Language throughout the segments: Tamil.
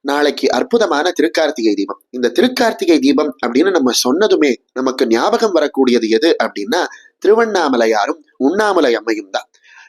நாளைக்கு அற்புதமான திருக்கார்த்திகை தீபம். இந்த திருக்கார்த்திகை தீபம் அப்படின்னு நம்ம சொன்னதுமே நமக்கு ஞாபகம் வரக்கூடியது எது அப்படின்னா திருவண்ணாமலையாரும் உண்ணாமலை அம்மையும் தான்.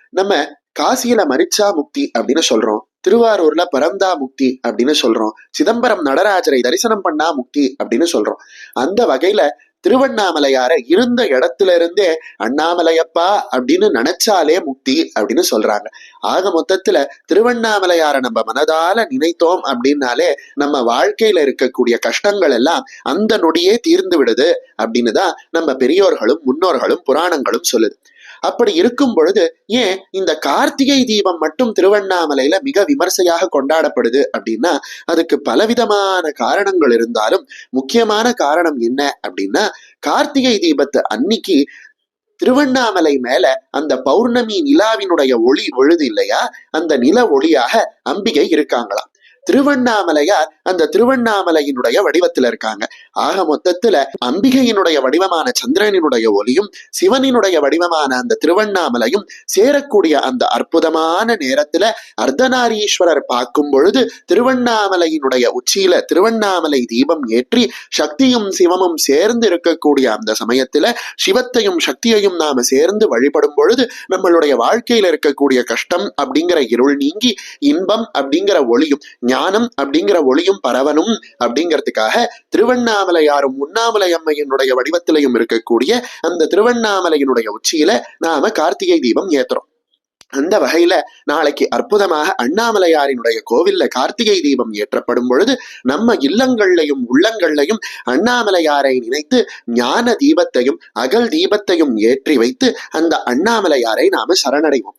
நம்ம காசியில மரிச்சா முக்தி அப்படின்னு சொல்றோம். திருவாரூர்ல பரந்தா முக்தி அப்படின்னு சொல்றோம். சிதம்பரம் நடராஜரை தரிசனம் பண்ணா முக்தி அப்படின்னு சொல்றோம். அந்த வகையில திருவண்ணாமலையார இருந்த இடத்துல இருந்தே அண்ணாமலையப்பா அப்படின்னு நினைச்சாலே முக்தி அப்படின்னு சொல்றாங்க. ஆக மொத்தத்துல திருவண்ணாமலையார நம்ம மனதால நினைத்தோம் அப்படின்னாலே நம்ம வாழ்க்கையில இருக்கக்கூடிய கஷ்டங்கள் எல்லாம் அந்த நொடியே தீர்ந்து விடுது அப்படின்னு தான் நம்ம பெரியோர்களும் முன்னோர்களும் புராணங்களும் சொல்லுது. அப்படி இருக்கும் பொழுது ஏன் இந்த கார்த்திகை தீபம் மட்டும் திருவண்ணாமலையில மிக விமர்சையாக கொண்டாடப்படுது அப்படின்னா அதுக்கு பலவிதமான காரணங்கள் இருந்தாலும் முக்கியமான காரணம் என்ன அப்படின்னா கார்த்திகை தீபத்து அன்னைக்கு திருவண்ணாமலை மேல அந்த பௌர்ணமி நிலாவினுடைய ஒளி விழுது இல்லையா? அந்த நில ஒளியாக அம்பிகை இருக்காங்களாம். திருவண்ணாமலையார் அந்த திருவண்ணாமலையினுடைய வடிவத்துல இருக்காங்க. ஆக மொத்தத்துல அம்பிகையினுடைய வடிவமான சந்திரனினுடைய ஒளியும் சிவனினுடைய வடிவமான அந்த திருவண்ணாமலையும் சேரக்கூடிய அந்த அற்புதமான நேரத்துல அர்த்தநாரீஸ்வரர் பார்க்கும் பொழுது திருவண்ணாமலையினுடைய உச்சியில திருவண்ணாமலை தீபம் ஏற்றி சக்தியும் சிவமும் சேர்ந்து இருக்கக்கூடிய அந்த சமயத்துல சிவத்தையும் சக்தியையும் நாம சேர்ந்து வழிபடும் பொழுது நம்மளுடைய வாழ்க்கையில இருக்கக்கூடிய கஷ்டம் அப்படிங்கிற இருள் நீங்கி இன்பம் அப்படிங்கிற ஒளியும் ஞானம் அப்படிங்கிற ஒளியும் பரவனும் அப்படிங்கிறதுக்காக திருவண்ணாமலையாரும் உண்ணாமலை அம்மையினுடைய வடிவத்திலையும் இருக்கக்கூடிய அந்த திருவண்ணாமலையினுடைய உச்சியில நாம கார்த்திகை தீபம் ஏத்துறோம். அந்த வகையில நாளைக்கு அற்புதமாக அண்ணாமலையாரினுடைய கோவில்ல கார்த்திகை தீபம் ஏற்றப்படும் பொழுது நம்ம இல்லங்கள்லையும் உள்ளங்கள்லையும் அண்ணாமலையாரை நினைத்து ஞான தீபத்தையும் அகல் தீபத்தையும் ஏற்றி வைத்து அந்த அண்ணாமலையாரை நாம சரணடைவோம்.